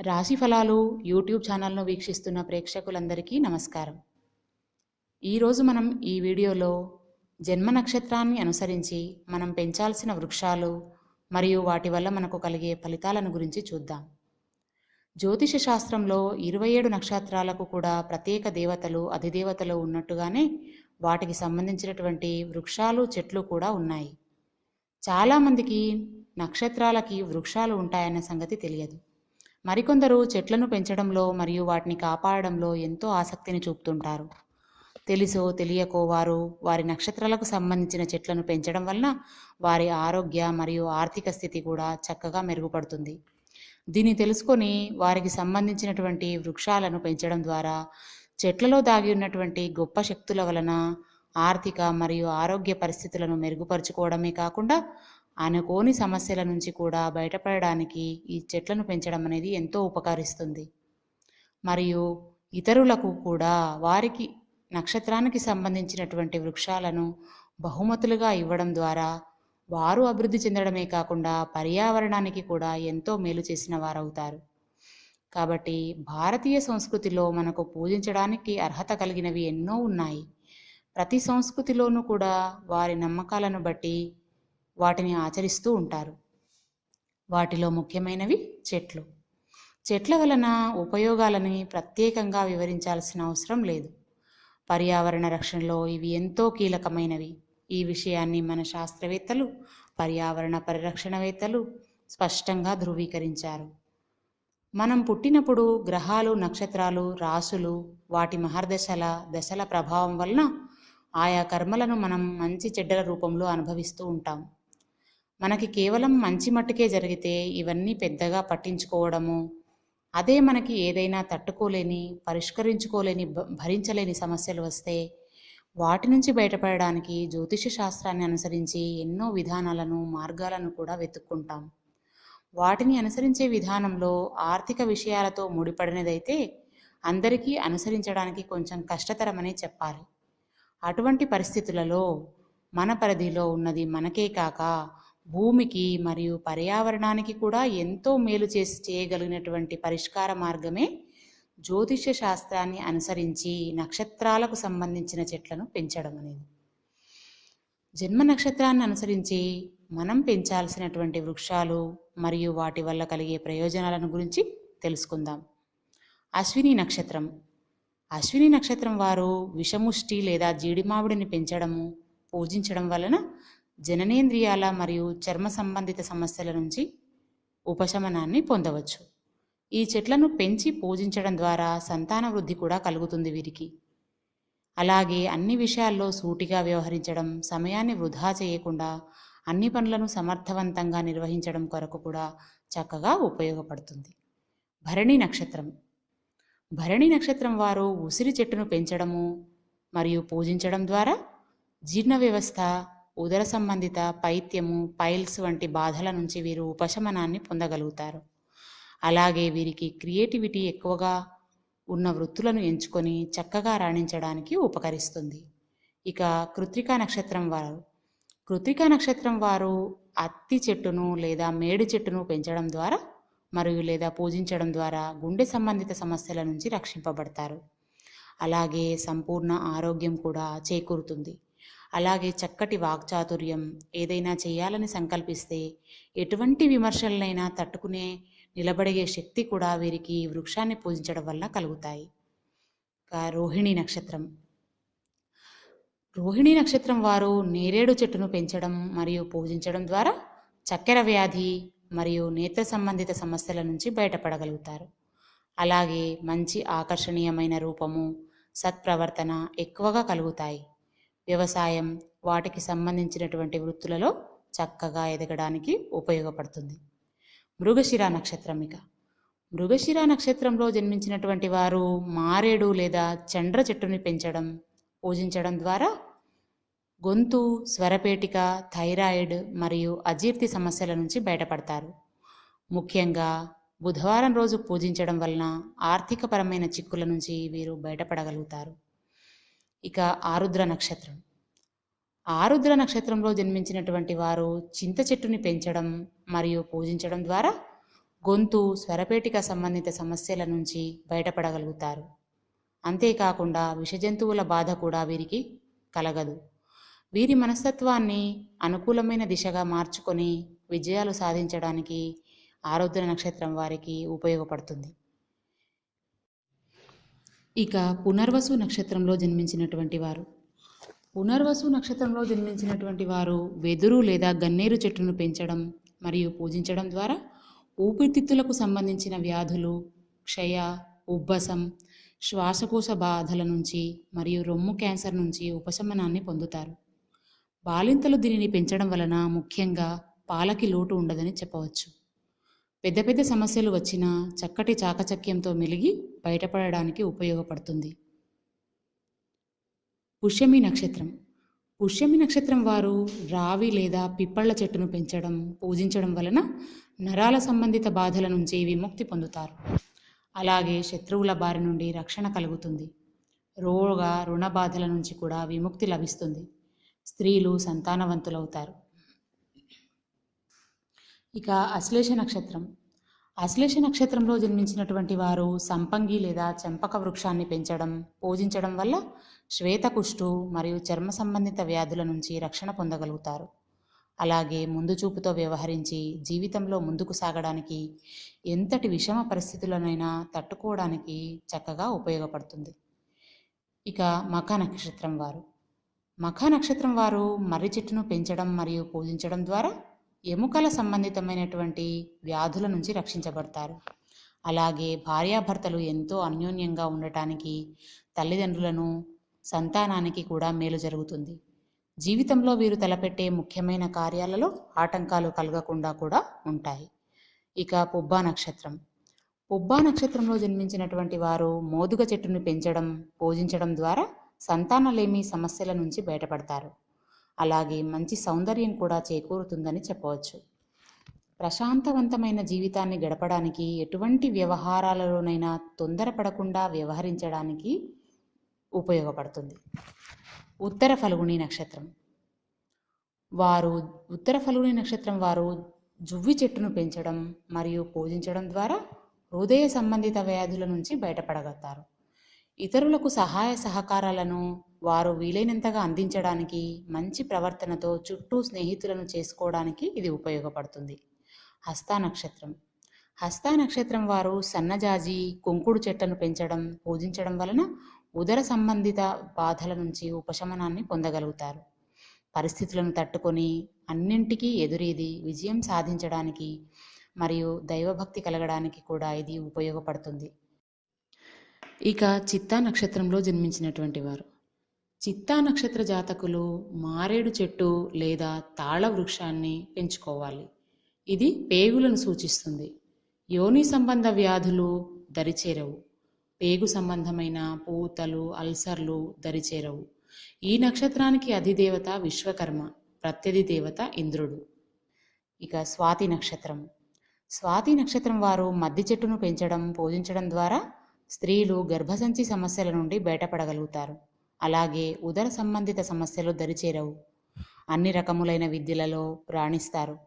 రాశి ఫలాలు యూట్యూబ్ ఛానల్ను వీక్షిస్తున్న ప్రేక్షకులందరికీ నమస్కారం. ఈరోజు మనం ఈ వీడియోలో జన్మ నక్షత్రాన్ని అనుసరించి మనం పెంచాల్సిన వృక్షాలు మరియు వాటి వల్ల మనకు కలిగే ఫలితాలను గురించి చూద్దాం. జ్యోతిష శాస్త్రంలో ఇరవై ఏడు నక్షత్రాలకు కూడా ప్రత్యేక దేవతలు అధిదేవతలు ఉన్నట్టుగానే వాటికి సంబంధించినటువంటి వృక్షాలు చెట్లు కూడా ఉన్నాయి. చాలామందికి నక్షత్రాలకి వృక్షాలు ఉంటాయన్న సంగతి తెలియదు. మరికొందరు చెట్లను పెంచడంలో మరియు వాటిని కాపాడడంలో ఎంతో ఆసక్తిని చూపుతుంటారు. తెలుసో తెలియకో వారు వారి నక్షత్రాలకు సంబంధించిన చెట్లను పెంచడం వలన వారి ఆరోగ్య మరియు ఆర్థిక స్థితి కూడా చక్కగా మెరుగుపడుతుంది. దీన్ని తెలుసుకొని వారికి సంబంధించినటువంటి వృక్షాలను పెంచడం ద్వారా చెట్లలో దాగి ఉన్నటువంటి గొప్ప శక్తుల వలన ఆర్థిక మరియు ఆరోగ్య పరిస్థితులను మెరుగుపరుచుకోవడమే కాకుండా అనుకోని సమస్యల నుంచి కూడా బయటపడడానికి ఈ చెట్లను పెంచడం అనేది ఎంతో ఉపకరిస్తుంది. మరియు ఇతరులకు కూడా వారికి నక్షత్రానికి సంబంధించినటువంటి వృక్షాలను బహుమతులుగా ఇవ్వడం ద్వారా వారు అభివృద్ధి చెందడమే కాకుండా పర్యావరణానికి కూడా ఎంతో మేలు చేసిన వారవుతారు. కాబట్టి భారతీయ సంస్కృతిలో మనకు పూజించడానికి అర్హత కలిగినవి ఎన్నో ఉన్నాయి. ప్రతి సంస్కృతిలోనూ కూడా వారి నమ్మకాలను బట్టి వాటిని ఆచరిస్తూ ఉంటారు. వాటిలో ముఖ్యమైనవి చెట్లు. చెట్ల వలన ఉపయోగాలని ప్రత్యేకంగా వివరించాల్సిన అవసరం లేదు. పర్యావరణ రక్షణలో ఇవి ఎంతో కీలకమైనవి. ఈ విషయాన్ని మన శాస్త్రవేత్తలు పర్యావరణ పరిరక్షణవేత్తలు స్పష్టంగా ధృవీకరించారు. మనం పుట్టినప్పుడు గ్రహాలు నక్షత్రాలు రాసులు వాటి మహర్దశల దశల ప్రభావం వలన ఆయా కర్మలను మనం మంచి చెడ్డల రూపంలో అనుభవిస్తూ ఉంటాం. మనకి కేవలం మంచి మట్టుకే జరిగితే ఇవన్నీ పెద్దగా పట్టించుకోవడము. అదే మనకి ఏదైనా తట్టుకోలేని పరిష్కరించుకోలేని భ- భరించలేని సమస్యలు వస్తే వాటి నుంచి బయటపడడానికి జ్యోతిష శాస్త్రాన్ని అనుసరించి ఎన్నో విధానాలను మార్గాలను కూడా వెతుక్కుంటాం. వాటిని అనుసరించే విధానంలో ఆర్థిక విషయాలతో ముడిపడినదైతే అందరికీ అనుసరించడానికి కొంచెం కష్టతరమనే చెప్పాలి. అటువంటి పరిస్థితులలో మన పరిధిలో ఉన్నది మనకే కాక భూమికి మరియు పర్యావరణానికి కూడా ఎంతో మేలు చేసి చేయగలిగినటువంటి పరిష్కార మార్గమే జ్యోతిష్య శాస్త్రాన్ని అనుసరించి నక్షత్రాలకు సంబంధించిన చెట్లను పెంచడం అనేది. జన్మ నక్షత్రాన్ని అనుసరించి మనం పెంచాల్సినటువంటి వృక్షాలు మరియు వాటి వల్ల కలిగే ప్రయోజనాలను గురించి తెలుసుకుందాం. అశ్విని నక్షత్రం. అశ్విని నక్షత్రం వారు విషముష్టి లేదా జీడిమావిడిని పెంచడము పూజించడం వలన జననేంద్రియాల మరియు చర్మ సంబంధిత సమస్యల నుంచి ఉపశమనాన్ని పొందవచ్చు. ఈ చెట్లను పెంచి పూజించడం ద్వారా సంతాన వృద్ధి కూడా కలుగుతుంది వీరికి. అలాగే అన్ని విషయాల్లో సూటిగా వ్యవహరించడం సమయాన్ని వృధా చేయకుండా అన్ని పనులను సమర్థవంతంగా నిర్వహించడం కొరకు కూడా చక్కగా ఉపయోగపడుతుంది. భరణి నక్షత్రం. భరణి నక్షత్రం వారు ఉసిరి చెట్టును పెంచడము మరియు పూజించడం ద్వారా జీర్ణ వ్యవస్థ ఉదర సంబంధిత పైత్యము పైల్స్ వంటి బాధల నుంచి వీరు ఉపశమనాన్ని పొందగలుగుతారు. అలాగే వీరికి క్రియేటివిటీ ఎక్కువగా ఉన్న వృత్తులను ఎంచుకొని చక్కగా రాణించడానికి ఉపకరిస్తుంది. ఇక కృత్రికా నక్షత్రం వారు. కృత్రికా నక్షత్రం వారు అత్తి చెట్టును లేదా మేడి చెట్టును పెంచడం ద్వారా మరియు లేదా పూజించడం ద్వారా గుండె సంబంధిత సమస్యల నుంచి రక్షింపబడతారు. అలాగే సంపూర్ణ ఆరోగ్యం కూడా చేకూరుతుంది. అలాగే చక్కటి వాక్చాతుర్యం ఏదైనా చేయాలని సంకల్పిస్తే ఎటువంటి విమర్శలనైనా తట్టుకునే నిలబడే శక్తి కూడా వీరికి వృక్షాన్ని పూజించడం వల్ల కలుగుతాయి. రోహిణి నక్షత్రం. రోహిణి నక్షత్రం వారు నేరేడు చెట్టును పెంచడం మరియు పూజించడం ద్వారా చక్కెర వ్యాధి మరియు నేత్ర సంబంధిత సమస్యల నుంచి బయటపడగలుగుతారు. అలాగే మంచి ఆకర్షణీయమైన రూపము సత్ప్రవర్తన ఎక్కువగా కలుగుతాయి. వ్యవసాయం వాటికి సంబంధించినటువంటి వృత్తులలో చక్కగా ఎదగడానికి ఉపయోగపడుతుంది. మృగశిర నక్షత్రం ఇక. మృగశిర నక్షత్రంలో జన్మించినటువంటి వారు మారేడు లేదా చండ్ర చెట్టుని పెంచడం పూజించడం ద్వారా గొంతు స్వరపేటిక థైరాయిడ్ మరియు అజీర్తి సమస్యల నుంచి బయటపడతారు. ముఖ్యంగా బుధవారం రోజు పూజించడం వలన ఆర్థికపరమైన చిక్కుల నుంచి వీరు బయటపడగలుగుతారు. ఇక ఆరుద్ర నక్షత్రం. ఆరుద్ర నక్షత్రంలో జన్మించినటువంటి వారు చింత చెట్టుని పెంచడం మరియు పూజించడం ద్వారా గొంతు స్వరపేటిక సంబంధిత సమస్యల నుంచి బయటపడగలుగుతారు. అంతేకాకుండా విషజంతువుల బాధ కూడా వీరికి కలగదు. వీరి మనస్తత్వాన్ని అనుకూలమైన దిశగా మార్చుకొని విజయాలు సాధించడానికి ఆరుద్ర నక్షత్రం వారికి ఉపయోగపడుతుంది. ఇక పునర్వసు నక్షత్రంలో జన్మించినటువంటి వారు. పునర్వసు నక్షత్రంలో జన్మించినటువంటి వారు వెదురు లేదా గన్నేరు చెట్టును పెంచడం మరియు పూజించడం ద్వారా ఊపిరితిత్తులకు సంబంధించిన వ్యాధులు క్షయ ఉబ్బసం శ్వాసకోశ బాధల నుంచి మరియు రొమ్ము క్యాన్సర్ నుంచి ఉపశమనాన్ని పొందుతారు. బాలింతలు దీనిని పెంచడం వలన ముఖ్యంగా పాలకి లోటు ఉండదని చెప్పవచ్చు. పెద్ద పెద్ద సమస్యలు వచ్చినా చక్కటి చాకచక్యంతో మెలిగి బయటపడడానికి ఉపయోగపడుతుంది. పుష్యమి నక్షత్రం. పుష్యమి నక్షత్రం వారు రావి లేదా పిప్పళ్ళ చెట్టును పెంచడం పూజించడం వలన నరాల సంబంధిత బాధల నుంచి విముక్తి పొందుతారు. అలాగే శత్రువుల బారి నుండి రక్షణ కలుగుతుంది. రోగ రుణ బాధల నుంచి కూడా విముక్తి లభిస్తుంది. స్త్రీలు సంతానవంతులవుతారు. ఇక అశ్లేష నక్షత్రం. అశ్లేష నక్షత్రంలో జన్మించినటువంటి వారు సంపంగి లేదా చెంపక వృక్షాన్ని పెంచడం పూజించడం వల్ల శ్వేతకుష్టు మరియు చర్మ సంబంధిత వ్యాధుల నుంచి రక్షణ పొందగలుగుతారు. అలాగే ముందు చూపుతో వ్యవహరించి జీవితంలో ముందుకు సాగడానికి ఎంతటి విషమ పరిస్థితులనైనా తట్టుకోవడానికి చక్కగా ఉపయోగపడుతుంది. ఇక మఖ నక్షత్రం వారు. మఖ నక్షత్రం వారు మర్రి చెట్టును పెంచడం మరియు పూజించడం ద్వారా ఎముకల సంబంధితమైనటువంటి వ్యాధుల నుంచి రక్షించబడతారు. అలాగే భార్యాభర్తలు ఎంతో అన్యోన్యంగా ఉండటానికి తల్లిదండ్రులను సంతానానికి కూడా మేలు జరుగుతుంది. జీవితంలో వీరు తలపెట్టే ముఖ్యమైన కార్యాలలో ఆటంకాలు కలగకుండా కూడా ఉంటాయి. ఇక పుబ్బా నక్షత్రం. పుబ్బా నక్షత్రంలో జన్మించినటువంటి వారు మోదుగ చెట్టును పెంచడం పూజించడం ద్వారా సంతానలేమి సమస్యల నుంచి బయటపడతారు. అలాగే మంచి సౌందర్యం కూడా చేకూరుతుందని చెప్పవచ్చు. ప్రశాంతవంతమైన జీవితాన్ని గడపడానికి ఎటువంటి వ్యవహారాలలోనైనా తొందరపడకుండా వ్యవహరించడానికి ఉపయోగపడుతుంది. ఉత్తర ఫలుగుని నక్షత్రం. వారు ఉత్తర ఫలుగుని నక్షత్రం వారు జువ్వి చెట్టును పెంచడం మరియు పూజించడం ద్వారా హృదయ సంబంధిత వ్యాధుల నుంచి బయటపడగలుగుతారు. ఇతరులకు సహాయ సహకారాలను వారు వీలైనంతగా అందించడానికి మంచి ప్రవర్తనతో చుట్టూ స్నేహితులను చేసుకోవడానికి ఇది ఉపయోగపడుతుంది. హస్తా నక్షత్రం. హస్తా నక్షత్రం వారు సన్నజాజి కుంకుడు చెట్లను పెంచడం పూజించడం వలన ఉదర సంబంధిత బాధల నుంచి ఉపశమనాన్ని పొందగలుగుతారు. పరిస్థితులను తట్టుకొని అన్నింటికీ ఎదురీది విజయం సాధించడానికి మరియు దైవభక్తి కలగడానికి కూడా ఇది ఉపయోగపడుతుంది. ఇక చిత్తా నక్షత్రంలో జన్మించినటువంటి వారు. చిత్తా నక్షత్ర జాతకులు మారేడు చెట్టు లేదా తాళ వృక్షాన్ని పెంచుకోవాలి. ఇది పేగులను సూచిస్తుంది. యోని సంబంధ వ్యాధులు దరిచేరవు. పేగు సంబంధమైన పూతలు అల్సర్లు దరిచేరవు. ఈ నక్షత్రానికి అధిదేవత విశ్వకర్మ ప్రత్యధి దేవత ఇంద్రుడు. ఇక స్వాతి నక్షత్రం. స్వాతి నక్షత్రం వారు మద్ది చెట్టును పెంచడం పూజించడం ద్వారా స్త్రీలు గర్భసంచి సమస్యల నుండి బయటపడగలుగుతారు. అలాగే ఉదర సంబంధిత సమస్యలు దరిచేరవు. అన్ని రకములైన విద్యలలో రాణిస్తారు.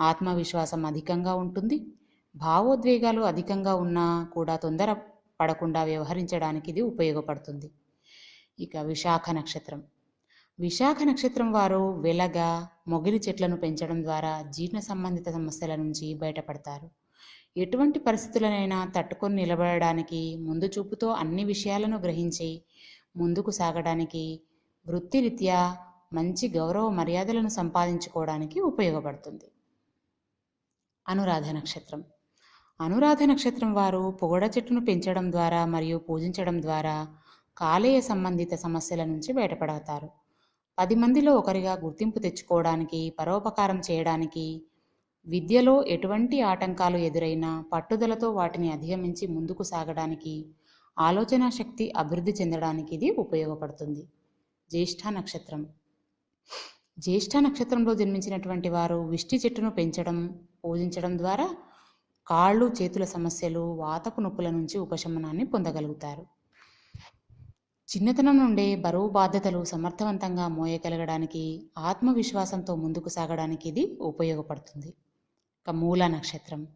ఆత్మవిశ్వాసం అధికంగా ఉంటుంది. భావోద్వేగాలు అధికంగా ఉన్నా కూడా తొందర పడకుండా వ్యవహరించడానికి ఇది ఉపయోగపడుతుంది. ఇక విశాఖ నక్షత్రం. విశాఖ నక్షత్రం వారు వెలగ మొగిలి చెట్లను పెంచడం ద్వారా జీర్ణ సంబంధిత సమస్యల నుంచి బయటపడతారు. ఎటువంటి పరిస్థితులనైనా తట్టుకొని నిలబడడానికి ముందు చూపుతో అన్ని విషయాలను గ్రహించి ముందుకు సాగడానికి వృత్తిరీత్యా మంచి గౌరవ మర్యాదలను సంపాదించుకోవడానికి ఉపయోగపడుతుంది. అనురాధ నక్షత్రం. అనురాధ నక్షత్రం వారు పొగడ చెట్టును పెంచడం ద్వారా మరియు పూజించడం ద్వారా కాలేయ సంబంధిత సమస్యల నుంచి బయటపడతారు. పది మందిలో ఒకరిగా గుర్తింపు తెచ్చుకోవడానికి పరోపకారం చేయడానికి విద్యలో ఎటువంటి ఆటంకాలు ఎదురైనా పట్టుదలతో వాటిని అధిగమించి ముందుకు సాగడానికి ఆలోచన శక్తి అభివృద్ధి చెందడానికి ఇది ఉపయోగపడుతుంది. జ్యేష్ఠ నక్షత్రం. జ్యేష్ఠ నక్షత్రంలో జన్మించినటువంటి వారు విష్టి చెట్టును పెంచడం పూజించడం ద్వారా కాళ్ళు చేతుల సమస్యలు వాతపు నొప్పుల నుంచి ఉపశమనాన్ని పొందగలుగుతారు. చిన్నతనం నుండే బరువు బాధ్యతలు సమర్థవంతంగా మోయగలగడానికి ఆత్మవిశ్వాసంతో ముందుకు సాగడానికి ఇది ఉపయోగపడుతుంది. ఇక మూల నక్షత్రం.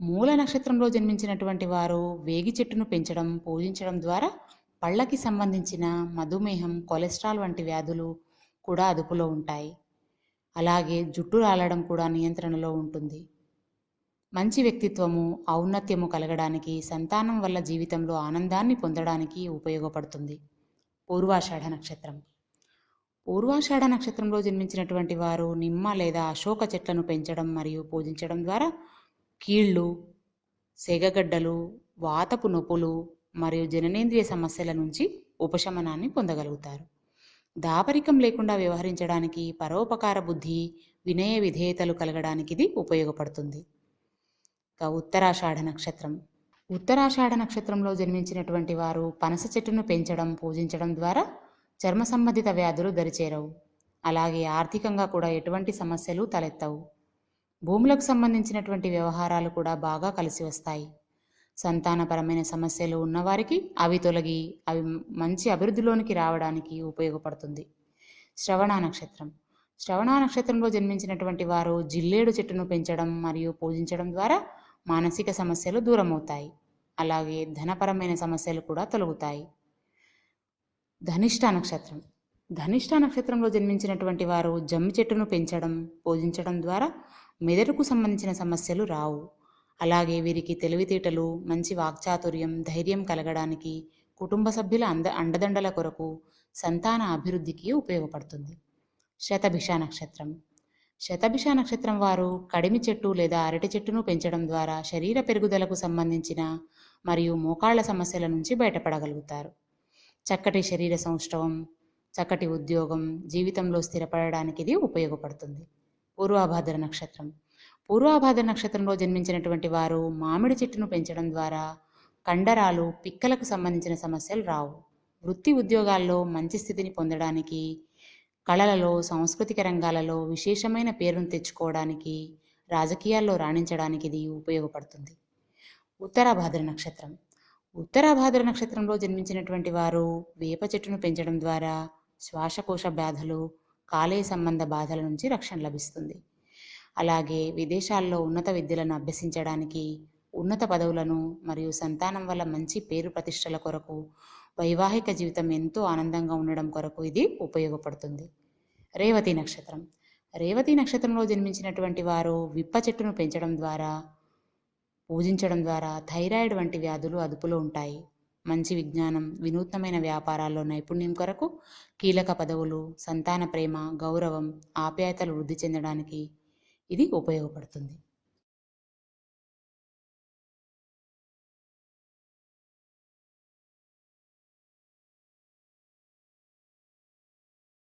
మూల నక్షత్రంలో జన్మించినటువంటి వారు వేగి చెట్టును పెంచడం పూజించడం ద్వారా పళ్ళకి సంబంధించిన మధుమేహం కొలెస్ట్రాల్ వంటి వ్యాధులు కూడా అదుపులో ఉంటాయి. అలాగే జుట్టు రాలడం కూడా నియంత్రణలో ఉంటుంది. మంచి వ్యక్తిత్వము ఔన్నత్యము కలగడానికి సంతానం వల్ల జీవితంలో ఆనందాన్ని పొందడానికి ఉపయోగపడుతుంది. పూర్వాషాఢ నక్షత్రం. పూర్వాషాఢ నక్షత్రంలో జన్మించినటువంటి వారు నిమ్మ లేదా అశోక చెట్లను పెంచడం మరియు పూజించడం ద్వారా కీళ్ళు సెగగడ్డలు వాతపు నొప్పులు మరియు జననేంద్రియ సమస్యల నుంచి ఉపశమనాన్ని పొందగలుగుతారు. దాపరికం లేకుండా వ్యవహరించడానికి పరోపకార బుద్ధి వినయ విధేయతలు కలగడానికి ఇది ఉపయోగపడుతుంది. ఇక ఉత్తరాషాఢ నక్షత్రం. ఉత్తరాషాఢ నక్షత్రంలో జన్మించినటువంటి వారు పనస చెట్టును పెంచడం పూజించడం ద్వారా చర్మ సంబంధిత వ్యాధులు దరిచేరవు. అలాగే ఆర్థికంగా కూడా ఎటువంటి సమస్యలు తలెత్తవు. భూములకు సంబంధించినటువంటి వ్యవహారాలు కూడా బాగా కలిసి వస్తాయి. సంతానపరమైన సమస్యలు ఉన్నవారికి అవి తొలగి అవి మంచి అభివృద్ధిలోనికి రావడానికి ఉపయోగపడుతుంది. శ్రవణ నక్షత్రం. శ్రవణ నక్షత్రంలో జన్మించినటువంటి వారు జిల్లేడు చెట్టును పెంచడం మరియు పూజించడం ద్వారా మానసిక సమస్యలు దూరమవుతాయి. అలాగే ధనపరమైన సమస్యలు కూడా తొలగుతాయి. ధనిష్ట నక్షత్రం. ధనిష్ట నక్షత్రంలో జన్మించినటువంటి వారు జమ్మి చెట్టును పెంచడం పూజించడం ద్వారా మెదడుకు సంబంధించిన సమస్యలు రావు. అలాగే వీరికి తెలివితేటలు మంచి వాక్చాతుర్యం ధైర్యం కలగడానికి కుటుంబ సభ్యుల అంద అండదండల కొరకు సంతాన అభివృద్ధికి ఉపయోగపడుతుంది. శతభిష నక్షత్రం. శతభిష నక్షత్రం వారు కడిమి చెట్టు లేదా అరటి చెట్టును పెంచడం ద్వారా శరీర పెరుగుదలకు సంబంధించిన మరియు మోకాళ్ళ సమస్యల నుంచి బయటపడగలుగుతారు. చక్కటి శరీర సౌష్ఠవం చక్కటి ఉద్యోగం జీవితంలో స్థిరపడడానికి ఇది ఉపయోగపడుతుంది. పూర్వాభాద్ర నక్షత్రం. పూర్వాభాద్ర నక్షత్రంలో జన్మించినటువంటి వారు మామిడి చెట్టును పెంచడం ద్వారా కండరాలు పిక్కలకు సంబంధించిన సమస్యలు రావు. వృత్తి ఉద్యోగాల్లో మంచి స్థితిని పొందడానికి కళలలో సాంస్కృతిక రంగాలలో విశేషమైన పేరును తెచ్చుకోవడానికి రాజకీయాల్లో రాణించడానికి ఇది ఉపయోగపడుతుంది. ఉత్తరాభాద్ర నక్షత్రం. ఉత్తరాభాద్ర నక్షత్రంలో జన్మించినటువంటి వారు వేప చెట్టును పెంచడం ద్వారా శ్వాసకోశ వ్యాధులు కాలేయ సంబంధ బాధల నుంచి రక్షణ లభిస్తుంది. అలాగే విదేశాల్లో ఉన్నత విద్యలను అభ్యసించడానికి ఉన్నత పదవులను మరియు సంతానం వల్ల మంచి పేరు ప్రతిష్టల కొరకు వైవాహిక జీవితం ఎంతో ఆనందంగా ఉండడం కొరకు ఇది ఉపయోగపడుతుంది. రేవతి నక్షత్రం. రేవతి నక్షత్రంలో జన్మించినటువంటి వారు విప్ప చెట్టును పెంచడం ద్వారా పూజించడం ద్వారా థైరాయిడ్ వంటి వ్యాధులు అదుపులో ఉంటాయి. మంచి విజ్ఞానం వినూత్నమైన వ్యాపారాల్లో నైపుణ్యం కొరకు కీలక పదవులు సంతాన ప్రేమ గౌరవం ఆప్యాయతలు వృద్ధి చెందడానికి ఇది ఉపయోగపడుతుంది.